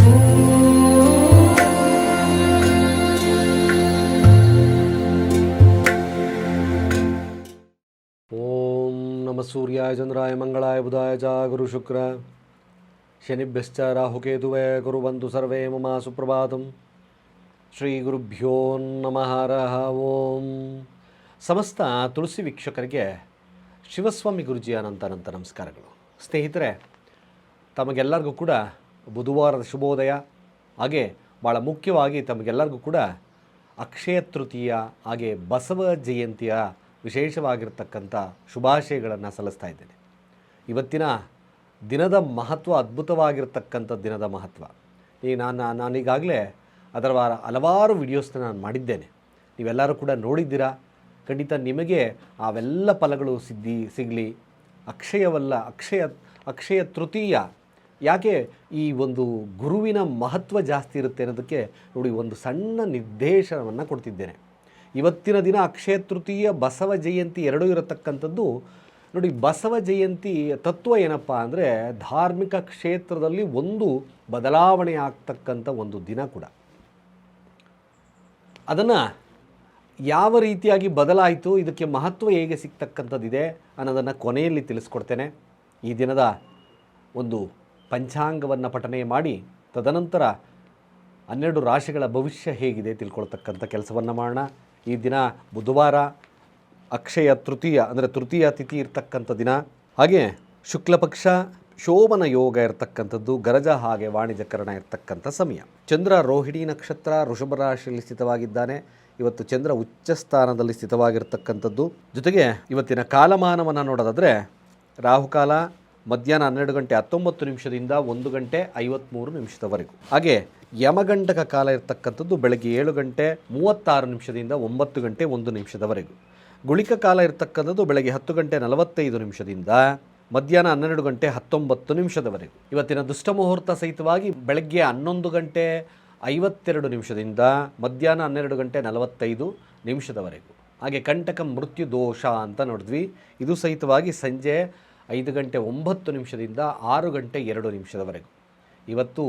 ಓಂ ನಮ ಸೂರ್ಯಾಯ ಚಂದ್ರಾಯ ಮಂಗಳಾಯ ಬುಧಾಯ ಚ ಗುರು ಶುಕ್ರ ಶನಿಭ್ಯಶ್ಚ ರಾಹುಕೇತುವೆ ಕುರುವಂತು ಸರ್ವೇ ಮಮ ಸುಪ್ರಭಾತಂ ಶ್ರೀ ಗುರುಭ್ಯೋ ನಮಃ ರಹ ಓಂ ಸಮಸ್ತ ತುಳಸಿ ವೀಕ್ಷಕರಿಗೆ ಶಿವಸ್ವಾಮಿ ಗುರುಜಿಯ ಅನಂತ ಅನಂತ ನಮಸ್ಕಾರಗಳು. ಸ್ನೇಹಿತರೆ, ತಮಗೆಲ್ಲರಿಗೂ ಕೂಡ ಬುಧವಾರದ ಶುಭೋದಯ. ಹಾಗೆ ಭಾಳ ಮುಖ್ಯವಾಗಿ ತಮಗೆಲ್ಲರಿಗೂ ಕೂಡ ಅಕ್ಷಯ ತೃತೀಯ, ಹಾಗೆ ಬಸವ ಜಯಂತಿಯ ವಿಶೇಷವಾಗಿರ್ತಕ್ಕಂಥ ಶುಭಾಶಯಗಳನ್ನು ಸಲ್ಲಿಸ್ತಾ ಇದ್ದೇನೆ. ಇವತ್ತಿನ ದಿನದ ಮಹತ್ವ, ಅದ್ಭುತವಾಗಿರ್ತಕ್ಕಂಥ ದಿನದ ಮಹತ್ವ. ಈ ನಾನು ನಾನೀಗಾಗಲೇ ಅದರ ವಾರ ಹಲವಾರು ವಿಡಿಯೋಸ್ನ ನಾನು ಮಾಡಿದ್ದೇನೆ. ನೀವೆಲ್ಲರೂ ಕೂಡ ನೋಡಿದ್ದೀರಾ? ಖಂಡಿತ ನಿಮಗೆ ಅವೆಲ್ಲ ಫಲಗಳು ಸಿದ್ಧಿ, ಸಿಗಲಿ. ಅಕ್ಷಯವಲ್ಲ, ಅಕ್ಷಯ ಅಕ್ಷಯ ತೃತೀಯ ಯಾಕೆ ಈ ಒಂದು ಗುರುವಿನ ಮಹತ್ವ ಜಾಸ್ತಿ ಇರುತ್ತೆ ಅನ್ನೋದಕ್ಕೆ ನೋಡಿ ಒಂದು ಸಣ್ಣ ನಿರ್ದೇಶನವನ್ನು ಕೊಡ್ತಿದ್ದೇನೆ. ಇವತ್ತಿನ ದಿನ ಅಕ್ಷಯ ತೃತೀಯ, ಬಸವ ಜಯಂತಿ ಎರಡೂ ಇರತಕ್ಕಂಥದ್ದು. ನೋಡಿ, ಬಸವ ಜಯಂತಿ ತತ್ವ ಏನಪ್ಪ ಅಂದರೆ ಧಾರ್ಮಿಕ ಕ್ಷೇತ್ರದಲ್ಲಿ ಒಂದು ಬದಲಾವಣೆ ಆಗ್ತಕ್ಕಂಥ ಒಂದು ದಿನ ಕೂಡ. ಅದನ್ನು ಯಾವ ರೀತಿಯಾಗಿ ಬದಲಾಯಿತು, ಇದಕ್ಕೆ ಮಹತ್ವ ಹೇಗೆ ಸಿಗ್ತಕ್ಕಂಥದ್ದಿದೆ ಅನ್ನೋದನ್ನು ಕೊನೆಯಲ್ಲಿ ತಿಳಿಸ್ಕೊಡ್ತೇನೆ. ಈ ದಿನದ ಒಂದು ಪಂಚಾಂಗವನ್ನು ಪಠನೆ ಮಾಡಿ, ತದನಂತರ ಹನ್ನೆರಡು ರಾಶಿಗಳ ಭವಿಷ್ಯ ಹೇಗಿದೆ ತಿಳ್ಕೊಳ್ತಕ್ಕಂಥ ಕೆಲಸವನ್ನು ಮಾಡೋಣ. ಈ ದಿನ ಬುಧವಾರ, ಅಕ್ಷಯ ತೃತೀಯ, ಅಂದರೆ ತೃತೀಯ ತಿಥಿ ಇರತಕ್ಕಂಥ ದಿನ. ಹಾಗೆ ಶುಕ್ಲಪಕ್ಷ ಶೋಭನ ಯೋಗ ಇರತಕ್ಕಂಥದ್ದು, ಗರಜ ಹಾಗೆ ವಾಣಿಜ್ಯಕರಣ ಇರತಕ್ಕಂಥ ಸಮಯ. ಚಂದ್ರ ರೋಹಿಣಿ ನಕ್ಷತ್ರ ಋಷಭ ರಾಶಿಯಲ್ಲಿ ಸ್ಥಿತವಾಗಿದ್ದಾನೆ. ಇವತ್ತು ಚಂದ್ರ ಉಚ್ಚ ಸ್ಥಾನದಲ್ಲಿ ಸ್ಥಿತವಾಗಿರ್ತಕ್ಕಂಥದ್ದು. ಜೊತೆಗೆ ಇವತ್ತಿನ ಕಾಲಮಾನವನ್ನು ನೋಡೋದಾದರೆ ರಾಹುಕಾಲ ಮಧ್ಯಾಹ್ನ ಹನ್ನೆರಡು ಗಂಟೆ ಹತ್ತೊಂಬತ್ತು ನಿಮಿಷದಿಂದ ಒಂದು ಗಂಟೆ ಐವತ್ತ್ಮೂರು ನಿಮಿಷದವರೆಗೂ. ಹಾಗೆ ಯಮಗಂಟಕ ಕಾಲ ಇರತಕ್ಕಂಥದ್ದು ಬೆಳಗ್ಗೆ ಏಳು ಗಂಟೆ ಮೂವತ್ತಾರು ನಿಮಿಷದಿಂದ ಒಂಬತ್ತು ಗಂಟೆ ಒಂದು ನಿಮಿಷದವರೆಗೂ. ಗುಳಿಕ ಕಾಲ ಇರತಕ್ಕಂಥದ್ದು ಬೆಳಗ್ಗೆ ಹತ್ತು ಗಂಟೆ ನಲವತ್ತೈದು ನಿಮಿಷದಿಂದ ಮಧ್ಯಾಹ್ನ ಹನ್ನೆರಡು ಗಂಟೆ ಹತ್ತೊಂಬತ್ತು ನಿಮಿಷದವರೆಗೂ. ಇವತ್ತಿನ ದುಷ್ಟ ಮುಹೂರ್ತ ಸಹಿತವಾಗಿ ಬೆಳಗ್ಗೆ ಹನ್ನೊಂದು ಗಂಟೆ ಐವತ್ತೆರಡು ನಿಮಿಷದಿಂದ ಮಧ್ಯಾಹ್ನ ಹನ್ನೆರಡು ಗಂಟೆ ನಲವತ್ತೈದು ನಿಮಿಷದವರೆಗೂ. ಹಾಗೆ ಕಂಟಕ ಮೃತ್ಯು ದೋಷ ಅಂತ ನೋಡಿದ್ವಿ. ಇದು ಸಹಿತವಾಗಿ ಸಂಜೆ ಐದು ಗಂಟೆ ಒಂಬತ್ತು ನಿಮಿಷದಿಂದ ಆರು ಗಂಟೆ ಎರಡು ನಿಮಿಷದವರೆಗೂ. ಇವತ್ತು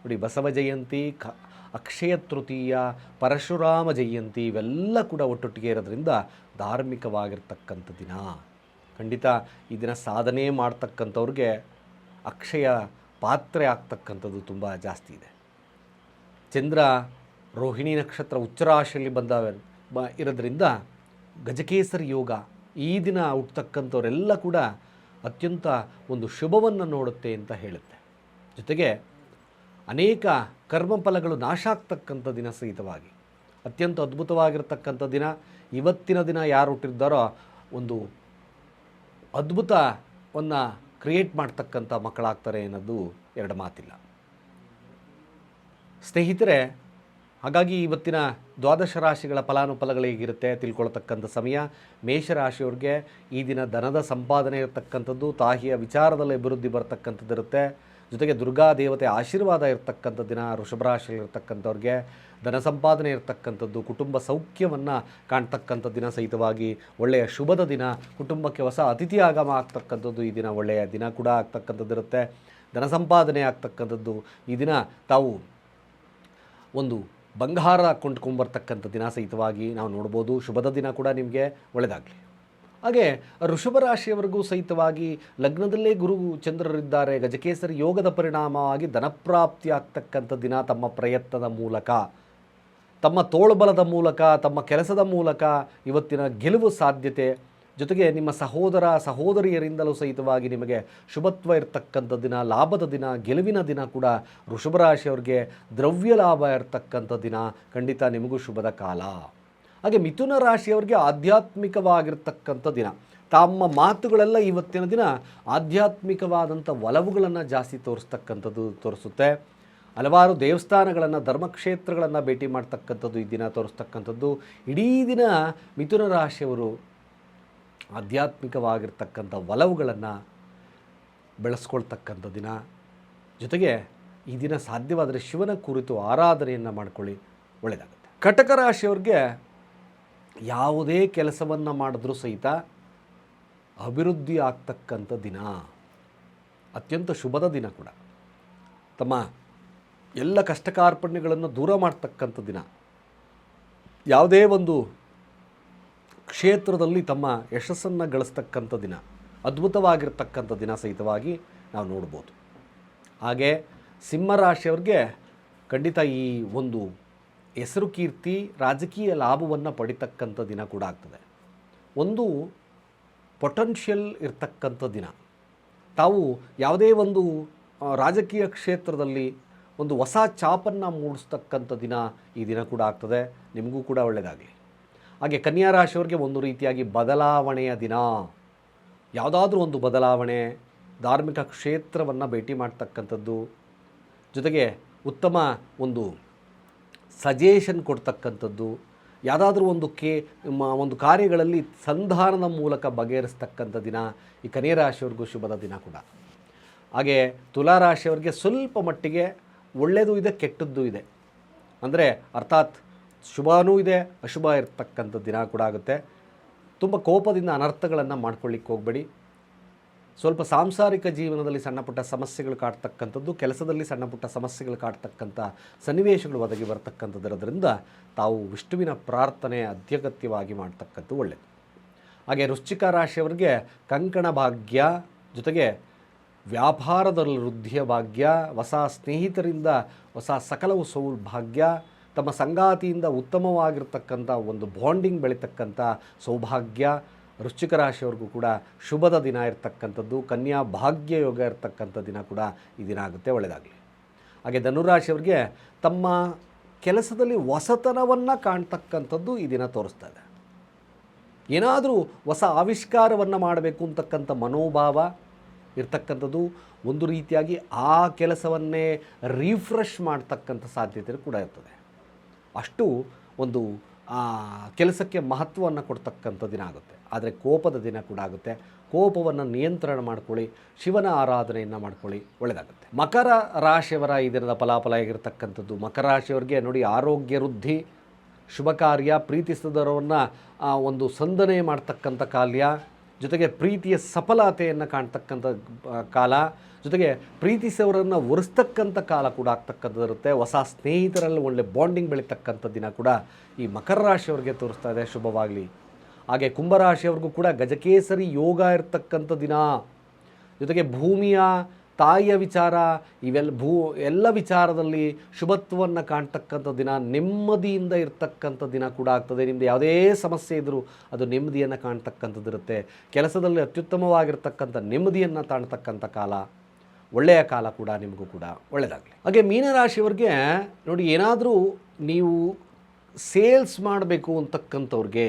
ನೋಡಿ ಬಸವ ಜಯಂತಿ, ಕ, ಅಕ್ಷಯ ತೃತೀಯ, ಪರಶುರಾಮ ಜಯಂತಿ ಇವೆಲ್ಲ ಕೂಡ ಒಟ್ಟೊಟ್ಟಿಗೆ ಇರೋದ್ರಿಂದ ಧಾರ್ಮಿಕವಾಗಿರ್ತಕ್ಕಂಥ ದಿನ. ಖಂಡಿತ ಈ ದಿನ ಸಾಧನೆ ಮಾಡ್ತಕ್ಕಂಥವ್ರಿಗೆ ಅಕ್ಷಯ ಪಾತ್ರೆ ಆಗ್ತಕ್ಕಂಥದ್ದು ತುಂಬ ಜಾಸ್ತಿ ಇದೆ. ಚಂದ್ರ, ರೋಹಿಣಿ ನಕ್ಷತ್ರ ಉಚ್ಚರಾಶಿಯಲ್ಲಿ ಬಂದ ಬ, ಇರೋದ್ರಿಂದ ಗಜಕೇಸರಿ ಯೋಗ ಈ ದಿನ ಹುಟ್ಟತಕ್ಕಂಥವರೆಲ್ಲ ಕೂಡ ಅತ್ಯಂತ ಒಂದು ಶುಭವನ್ನು ನೋಡುತ್ತೆ ಅಂತ ಹೇಳುತ್ತೆ. ಜೊತೆಗೆ ಅನೇಕ ಕರ್ಮಫಲಗಳು ನಾಶ ಆಗ್ತಕ್ಕಂಥ ದಿನ ಸಹಿತವಾಗಿ, ಅತ್ಯಂತ ಅದ್ಭುತವಾಗಿರ್ತಕ್ಕಂಥ ದಿನ, ಇವತ್ತಿನ ದಿನ ಯಾರು ಹುಟ್ಟಿದ್ದಾರೋ ಒಂದು ಅದ್ಭುತವನ್ನು ಕ್ರಿಯೇಟ್ ಮಾಡ್ತಕ್ಕಂಥ ಮಕ್ಕಳಾಗ್ತಾರೆ ಅನ್ನೋದು ಎರಡು ಮಾತಿಲ್ಲ. ಸ್ನೇಹಿತರೆ ಹಾಗಾಗಿ ಇವತ್ತಿನ ದ್ವಾದಶ ರಾಶಿಗಳ ಫಲಾನುಫಲಗಳು ಹೇಗಿರುತ್ತೆ ತಿಳ್ಕೊಳ್ತಕ್ಕಂಥ ಸಮಯ. ಮೇಷರಾಶಿಯವ್ರಿಗೆ ಈ ದಿನ ಧನದ ಸಂಪಾದನೆ ಇರತಕ್ಕಂಥದ್ದು ತಾಹಿಯ ವಿಚಾರದಲ್ಲಿ ಅಭಿವೃದ್ಧಿ ಬರ್ತಕ್ಕಂಥದ್ದು ಇರುತ್ತೆ. ಜೊತೆಗೆ ದುರ್ಗಾ ದೇವತೆ ಆಶೀರ್ವಾದ ಇರತಕ್ಕಂಥ ದಿನ ವೃಷಭರಾಶಿಯಲ್ಲಿರ್ತಕ್ಕಂಥವ್ರಿಗೆ ಧನ ಸಂಪಾದನೆ ಇರತಕ್ಕಂಥದ್ದು, ಕುಟುಂಬ ಸೌಖ್ಯವನ್ನು ಕಾಣ್ತಕ್ಕಂಥ ದಿನ ಸಹಿತವಾಗಿ ಒಳ್ಳೆಯ ಶುಭದ ದಿನ, ಕುಟುಂಬಕ್ಕೆ ಹೊಸ ಅತಿಥಿ ಆಗಮ ಆಗ್ತಕ್ಕಂಥದ್ದು ಈ ದಿನ ಒಳ್ಳೆಯ ದಿನ ಕೂಡ ಆಗ್ತಕ್ಕಂಥದ್ದು ಇರುತ್ತೆ. ಧನ ಸಂಪಾದನೆ ಆಗ್ತಕ್ಕಂಥದ್ದು ಈ ದಿನ ತಾವು ಒಂದು ಬಂಗಾರ ಕೊಂಡ್ಕೊಂಬರ್ತಕ್ಕಂಥ ದಿನ ಸಹಿತವಾಗಿ ನಾವು ನೋಡ್ಬೋದು. ಶುಭದ ದಿನ ಕೂಡ ನಿಮಗೆ ಒಳ್ಳೆಯದಾಗಲಿ ಹಾಗೆ ಋಷಭ ರಾಶಿಯವರೆಗೂ ಸಹಿತವಾಗಿ ಲಗ್ನದಲ್ಲೇ ಗುರು ಚಂದ್ರರಿದ್ದಾರೆ. ಗಜಕೇಸರಿ ಯೋಗದ ಪರಿಣಾಮವಾಗಿ ಧನಪ್ರಾಪ್ತಿ ಆಗ್ತಕ್ಕಂಥ ದಿನ ತಮ್ಮ ಪ್ರಯತ್ನದ ಮೂಲಕ, ತಮ್ಮ ತೋಳುಬಲದ ಮೂಲಕ, ತಮ್ಮ ಕೆಲಸದ ಮೂಲಕ ಇವತ್ತಿನ ಗೆಲುವು ಸಾಧ್ಯತೆ ಜೊತೆಗೆ ನಿಮ್ಮ ಸಹೋದರ ಸಹೋದರಿಯರಿಂದಲೂ ಸಹಿತವಾಗಿ ನಿಮಗೆ ಶುಭತ್ವ ಇರತಕ್ಕಂಥ ದಿನ, ಲಾಭದ ದಿನ, ಗೆಲುವಿನ ದಿನ ಕೂಡ ವೃಷಭರಾಶಿಯವ್ರಿಗೆ ದ್ರವ್ಯ ಲಾಭ ಇರತಕ್ಕಂಥ ದಿನ. ಖಂಡಿತ ನಿಮಗೂ ಶುಭದ ಕಾಲ. ಹಾಗೆ ಮಿಥುನ ರಾಶಿಯವರಿಗೆ ಆಧ್ಯಾತ್ಮಿಕವಾಗಿರ್ತಕ್ಕಂಥ ದಿನ. ತಮ್ಮ ಮಾತುಗಳೆಲ್ಲ ಇವತ್ತಿನ ದಿನ ಆಧ್ಯಾತ್ಮಿಕವಾದಂಥ ಒಲವುಗಳನ್ನು ಜಾಸ್ತಿ ತೋರಿಸ್ತಕ್ಕಂಥದ್ದು ತೋರಿಸುತ್ತೆ. ಹಲವಾರು ದೇವಸ್ಥಾನಗಳನ್ನು, ಧರ್ಮಕ್ಷೇತ್ರಗಳನ್ನು ಭೇಟಿ ಮಾಡ್ತಕ್ಕಂಥದ್ದು ಈ ದಿನ ತೋರಿಸ್ತಕ್ಕಂಥದ್ದು. ಇಡೀ ದಿನ ಮಿಥುನ ರಾಶಿಯವರು ಆಧ್ಯಾತ್ಮಿಕವಾಗಿರ್ತಕ್ಕಂಥ ಒಲವುಗಳನ್ನು ಬೆಳೆಸ್ಕೊಳ್ತಕ್ಕಂಥ ದಿನ. ಜೊತೆಗೆ ಈ ದಿನ ಸಾಧ್ಯವಾದರೆ ಶಿವನ ಕುರಿತು ಆರಾಧನೆಯನ್ನು ಮಾಡ್ಕೊಳ್ಳಿ, ಒಳ್ಳೆಯದಾಗುತ್ತೆ. ಕಟಕ ರಾಶಿಯವ್ರಿಗೆ ಯಾವುದೇ ಕೆಲಸವನ್ನು ಮಾಡಿದ್ರೂ ಸಹಿತ ಅಭಿವೃದ್ಧಿ ಆಗ್ತಕ್ಕಂಥ ದಿನ. ಅತ್ಯಂತ ಶುಭದ ದಿನ ಕೂಡ. ತಮ್ಮ ಎಲ್ಲ ಕಷ್ಟ ಕಾರ್ಪಣ್ಯಗಳನ್ನು ದೂರ ಮಾಡ್ತಕ್ಕಂಥ ದಿನ. ಯಾವುದೇ ಒಂದು ಕ್ಷೇತ್ರದಲ್ಲಿ ತಮ್ಮ ಯಶಸ್ಸನ್ನು ಗಳಿಸ್ತಕ್ಕಂಥ ದಿನ, ಅದ್ಭುತವಾಗಿರ್ತಕ್ಕಂಥ ದಿನ ಸಹಿತವಾಗಿ ನಾವು ನೋಡ್ಬೋದು. ಹಾಗೆ ಸಿಂಹರಾಶಿಯವ್ರಿಗೆ ಖಂಡಿತ ಈ ಒಂದು ಹೆಸರು ಕೀರ್ತಿ, ರಾಜಕೀಯ ಲಾಭವನ್ನು ಪಡಿತಕ್ಕಂಥ ದಿನ ಕೂಡ ಆಗ್ತದೆ. ಒಂದು ಪೊಟೆನ್ಷಿಯಲ್ ಇರ್ತಕ್ಕಂಥ ದಿನ. ತಾವು ಯಾವುದೇ ಒಂದು ರಾಜಕೀಯ ಕ್ಷೇತ್ರದಲ್ಲಿ ಒಂದು ಹೊಸ ಚಾಪನ್ನು ಮೂಡಿಸ್ತಕ್ಕಂಥ ದಿನ ಈ ದಿನ ಕೂಡ ಆಗ್ತದೆ. ನಿಮಗೂ ಕೂಡ ಒಳ್ಳೆಯದಾಗಲಿ ಹಾಗೆ ಕನ್ಯಾ ರಾಶಿಯವರಿಗೆ ಒಂದು ರೀತಿಯಾಗಿ ಬದಲಾವಣೆಯ ದಿನ. ಯಾವುದಾದ್ರೂ ಒಂದು ಬದಲಾವಣೆ, ಧಾರ್ಮಿಕ ಕ್ಷೇತ್ರವನ್ನು ಭೇಟಿ ಮಾಡ್ತಕ್ಕಂಥದ್ದು, ಜೊತೆಗೆ ಉತ್ತಮ ಒಂದು ಸಜೆಷನ್ ಕೊಡ್ತಕ್ಕಂಥದ್ದು, ಯಾವುದಾದ್ರೂ ಒಂದು ಕೇ ಒಂದು ಕಾರ್ಯಗಳಲ್ಲಿ ಸಂಧಾನದ ಮೂಲಕ ಬಗೆಹರಿಸ್ತಕ್ಕಂಥ ದಿನ ಈ ಕನ್ಯಾ ರಾಶಿಯವ್ರಿಗೂ ಶುಭದ ದಿನ ಕೂಡ. ಹಾಗೆ ತುಲಾ ರಾಶಿಯವರಿಗೆ ಸ್ವಲ್ಪ ಮಟ್ಟಿಗೆ ಒಳ್ಳೆಯದು ಇದೆ, ಕೆಟ್ಟದ್ದು ಇದೆ. ಅಂದರೆ ಅರ್ಥಾತ್ ಶುಭನೂ ಇದೆ ಅಶುಭ ಇರತಕ್ಕಂಥ ದಿನ ಕೂಡ ಆಗುತ್ತೆ. ತುಂಬ ಕೋಪದಿಂದ ಅನರ್ಥಗಳನ್ನು ಮಾಡ್ಕೊಳ್ಳಿಕ್ಕೆ ಹೋಗಬೇಡಿ. ಸ್ವಲ್ಪ ಸಾಂಸಾರಿಕ ಜೀವನದಲ್ಲಿ ಸಣ್ಣ ಪುಟ್ಟ ಸಮಸ್ಯೆಗಳು ಕಾಡ್ತಕ್ಕಂಥದ್ದು, ಕೆಲಸದಲ್ಲಿ ಸಣ್ಣ ಪುಟ್ಟ ಸಮಸ್ಯೆಗಳು ಕಾಡ್ತಕ್ಕಂಥ ಸನ್ನಿವೇಶಗಳು ಒದಗಿ ಬರ್ತಕ್ಕಂಥದ್ದಿರೋದ್ರಿಂದ ತಾವು ವಿಷ್ಣುವಿನ ಪ್ರಾರ್ಥನೆ ಅತ್ಯಗತ್ಯವಾಗಿ ಮಾಡ್ತಕ್ಕಂಥದ್ದು ಒಳ್ಳೆಯದು ಹಾಗೆ ವೃಶ್ಚಿಕ ರಾಶಿಯವರಿಗೆ ಕಂಕಣ ಭಾಗ್ಯ ಜೊತೆಗೆ ವ್ಯಾಪಾರದಲ್ಲಿ ವೃದ್ಧಿಯ ಭಾಗ್ಯ, ಹೊಸ ಸ್ನೇಹಿತರಿಂದ ಹೊಸ ಸಕಲವು ಸೌಭಾಗ್ಯ ತಮ್ಮ ಸಂಗಾತಿಯಿಂದ ಉತ್ತಮವಾಗಿರ್ತಕ್ಕಂಥ ಒಂದು ಬಾಂಡಿಂಗ್ ಬೆಳೀತಕ್ಕಂಥ ಸೌಭಾಗ್ಯ, ವೃಶ್ಚಿಕ ರಾಶಿಯವ್ರಿಗೂ ಕೂಡ ಶುಭದ ದಿನ ಇರತಕ್ಕಂಥದ್ದು, ಕನ್ಯಾ ಭಾಗ್ಯ ಯೋಗ ಇರ್ತಕ್ಕಂಥ ದಿನ ಕೂಡ ಈ ದಿನ ಆಗುತ್ತೆ ಒಳ್ಳೆಯದಾಗಲಿ ಹಾಗೆ ಧನುರಾಶಿಯವ್ರಿಗೆ ತಮ್ಮ ಕೆಲಸದಲ್ಲಿ ಹೊಸತನವನ್ನು ಕಾಣ್ತಕ್ಕಂಥದ್ದು ಈ ದಿನ ತೋರಿಸ್ತಾ ಇದೆ. ಏನಾದರೂ ಹೊಸ ಆವಿಷ್ಕಾರವನ್ನು ಮಾಡಬೇಕು ಅಂತಕ್ಕಂಥ ಮನೋಭಾವ ಇರ್ತಕ್ಕಂಥದ್ದು, ಒಂದು ರೀತಿಯಾಗಿ ಆ ಕೆಲಸವನ್ನೇ ರಿಫ್ರೆಶ್ ಮಾಡ್ತಕ್ಕಂಥ ಸಾಧ್ಯತೆ ಕೂಡ ಇರ್ತದೆ. ಅಷ್ಟು ಒಂದು ಕೆಲಸಕ್ಕೆ ಮಹತ್ವವನ್ನು ಕೊಡ್ತಕ್ಕಂಥ ದಿನ ಆಗುತ್ತೆ. ಆದರೆ ಕೋಪದ ದಿನ ಕೂಡ ಆಗುತ್ತೆ. ಕೋಪವನ್ನು ನಿಯಂತ್ರಣ ಮಾಡ್ಕೊಳ್ಳಿ, ಶಿವನ ಆರಾಧನೆಯನ್ನು ಮಾಡ್ಕೊಳ್ಳಿ ಒಳ್ಳೆಯದಾಗುತ್ತೆ ಮಕರ ರಾಶಿಯವರ ಈ ದಿನದ ಫಲಾಫಲ ಆಗಿರತಕ್ಕಂಥದ್ದು, ಮಕರ ರಾಶಿಯವರಿಗೆ ನೋಡಿ ಆರೋಗ್ಯ ವೃದ್ಧಿ, ಶುಭ ಕಾರ್ಯ, ಪ್ರೀತಿಸಿದವರನ್ನು ಒಂದು ಸಂದನೆ ಮಾಡ್ತಕ್ಕಂಥ ಕಾಲ್ಯ ಜೊತೆಗೆ ಪ್ರೀತಿಯ ಸಫಲತೆಯನ್ನು ಕಾಣ್ತಕ್ಕಂಥ ಕಾಲ, ಜೊತೆಗೆ ಪ್ರೀತಿಸೋರನ್ನು ಒರೆಸ್ತಕ್ಕಂಥ ಕಾಲ ಕೂಡ ಆಗ್ತಕ್ಕಂಥದ್ದು ಇರುತ್ತೆ. ಹೊಸ ಸ್ನೇಹಿತರಲ್ಲಿ ಒಳ್ಳೆ ಬಾಂಡಿಂಗ್ ಬೆಳೀತಕ್ಕಂಥ ದಿನ ಕೂಡ ಈ ಮಕರ ರಾಶಿಯವರಿಗೆ ತೋರಿಸ್ತಾ ಇದೆ. ಶುಭವಾಗಲಿ. ಹಾಗೆ ಕುಂಭರಾಶಿಯವ್ರಿಗೂ ಕೂಡ ಗಜಕೇಸರಿ ಯೋಗ ಇರ್ತಕ್ಕಂಥ ದಿನ. ಜೊತೆಗೆ ಭೂಮಿಯ ತಾಯಿಯ ವಿಚಾರ ಇವೆಲ್ಲ ಭೂ, ಎಲ್ಲ ವಿಚಾರದಲ್ಲಿ ಶುಭತ್ವವನ್ನು ಕಾಣ್ತಕ್ಕಂಥ ದಿನ, ನೆಮ್ಮದಿಯಿಂದ ಇರ್ತಕ್ಕಂಥ ದಿನ ಕೂಡ ಆಗ್ತದೆ. ನಿಮ್ಮದು ಯಾವುದೇ ಸಮಸ್ಯೆ ಇದ್ದರೂ ಅದು ನೆಮ್ಮದಿಯನ್ನು ಕಾಣ್ತಕ್ಕಂಥದ್ದಿರುತ್ತೆ. ಕೆಲಸದಲ್ಲಿ ಅತ್ಯುತ್ತಮವಾಗಿರ್ತಕ್ಕಂಥ ನೆಮ್ಮದಿಯನ್ನು ತಾಣ್ತಕ್ಕಂಥ ಕಾಲ, ಒಳ್ಳೆಯ ಕಾಲ ಕೂಡ ನಿಮಗೂ ಕೂಡ ಒಳ್ಳೆಯದಾಗಲಿ ಹಾಗೆ ಮೀನರಾಶಿಯವ್ರಿಗೆ ನೋಡಿ, ಏನಾದರೂ ನೀವು ಸೇಲ್ಸ್ ಮಾಡಬೇಕು ಅಂತಕ್ಕಂಥವ್ರಿಗೆ,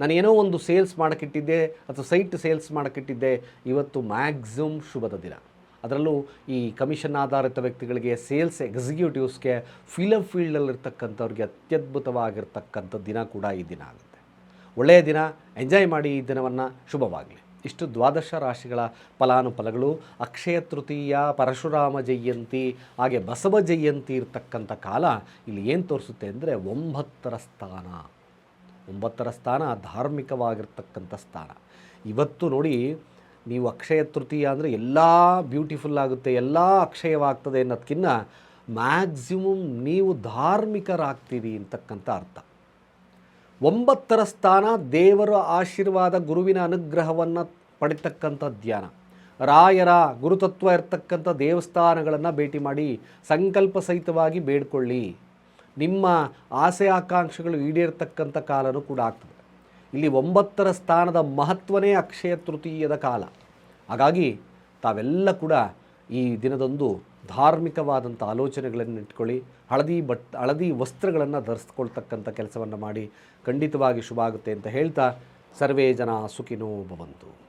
ನಾನು ಏನೋ ಒಂದು ಸೇಲ್ಸ್ ಮಾಡೋಕ್ಕಿಟ್ಟಿದ್ದೆ ಅಥವಾ ಸೈಟ್ ಸೇಲ್ಸ್ ಮಾಡೋಕ್ಕಿಟ್ಟಿದ್ದೆ, ಇವತ್ತು ಮ್ಯಾಕ್ಸಿಮಮ್ ಶುಭದ ದಿನ. ಅದರಲ್ಲೂ ಈ ಕಮಿಷನ್ ಆಧಾರಿತ ವ್ಯಕ್ತಿಗಳಿಗೆ ಸೇಲ್ಸ್ ಎಕ್ಸಿಕ್ಯೂಟಿವ್ಸ್ಗೆ ಫಿಲಮ್ ಫೀಲ್ಡಲ್ಲಿರ್ತಕ್ಕಂಥವ್ರಿಗೆ ಅತ್ಯದ್ಭುತವಾಗಿರ್ತಕ್ಕಂಥ ದಿನ ಕೂಡ ಈ ದಿನ ಆಗುತ್ತೆ. ಒಳ್ಳೆಯ ದಿನ, ಎಂಜಾಯ್ ಮಾಡಿ ಈ ದಿನವನ್ನು ಶುಭವಾಗಲಿ. ಇಷ್ಟು ದ್ವಾದಶ ರಾಶಿಗಳ ಫಲಾನುಫಲಗಳು. ಅಕ್ಷಯ ತೃತೀಯ, ಪರಶುರಾಮ ಜಯಂತಿ, ಹಾಗೆ ಬಸವ ಜಯಂತಿ ಇರತಕ್ಕಂಥ ಕಾಲ ಇಲ್ಲಿ ಏನು ತೋರಿಸುತ್ತೆ ಅಂದರೆ ಒಂಬತ್ತರ ಸ್ಥಾನ. ಒಂಬತ್ತರ ಸ್ಥಾನ ಧಾರ್ಮಿಕವಾಗಿರ್ತಕ್ಕಂಥ ಸ್ಥಾನ. ಇವತ್ತು ನೋಡಿ ನೀವು ಅಕ್ಷಯ ತೃತೀಯ ಅಂದರೆ ಎಲ್ಲ ಬ್ಯೂಟಿಫುಲ್ ಆಗುತ್ತೆ, ಎಲ್ಲ ಅಕ್ಷಯವಾಗ್ತದೆ ಅನ್ನೋದಕ್ಕಿಂತ ಮ್ಯಾಕ್ಸಿಮಮ್ ನೀವು ಧಾರ್ಮಿಕರಾಗ್ತೀರಿ ಅಂತಕ್ಕಂಥ ಅರ್ಥ. ಒಂಬತ್ತರ ಸ್ಥಾನ ದೇವರ ಆಶೀರ್ವಾದ ಗುರುವಿನ ಅನುಗ್ರಹವನ್ನು ಪಡಿತಕ್ಕಂಥ ಧ್ಯಾನ. ರಾಯರ ಗುರುತತ್ವ ಇರತಕ್ಕಂಥ ದೇವಸ್ಥಾನಗಳನ್ನು ಭೇಟಿ ಮಾಡಿ ಸಂಕಲ್ಪ ಸಹಿತವಾಗಿ ಬೇಡ್ಕೊಳ್ಳಿ. ನಿಮ್ಮ ಆಸೆ ಆಕಾಂಕ್ಷೆಗಳು ಈಡೇರ್ತಕ್ಕಂಥ ಕಾಲನೂ ಕೂಡ ಆಗ್ತದೆ. ಇಲ್ಲಿ ಒಂಬತ್ತರ ಸ್ಥಾನದ ಮಹತ್ವನೇ ಅಕ್ಷಯ ತೃತೀಯದ ಕಾಲ. ಹಾಗಾಗಿ ತಾವೆಲ್ಲ ಕೂಡ ಈ ದಿನದಂದು ಧಾರ್ಮಿಕವಾದಂಥ ಆಲೋಚನೆಗಳನ್ನು ಇಟ್ಕೊಳ್ಳಿ, ಹಳದಿ ಬಟ್, ಹಳದಿ ವಸ್ತ್ರಗಳನ್ನು ಧರಿಸ್ಕೊಳ್ತಕ್ಕಂಥ ಕೆಲಸವನ್ನು ಮಾಡಿ ಖಂಡಿತವಾಗಿ ಶುಭ ಆಗುತ್ತೆ ಅಂತ ಹೇಳ್ತಾ ಸರ್ವೇ ಜನ ಸುಖಿನೋ ಭವಂತು.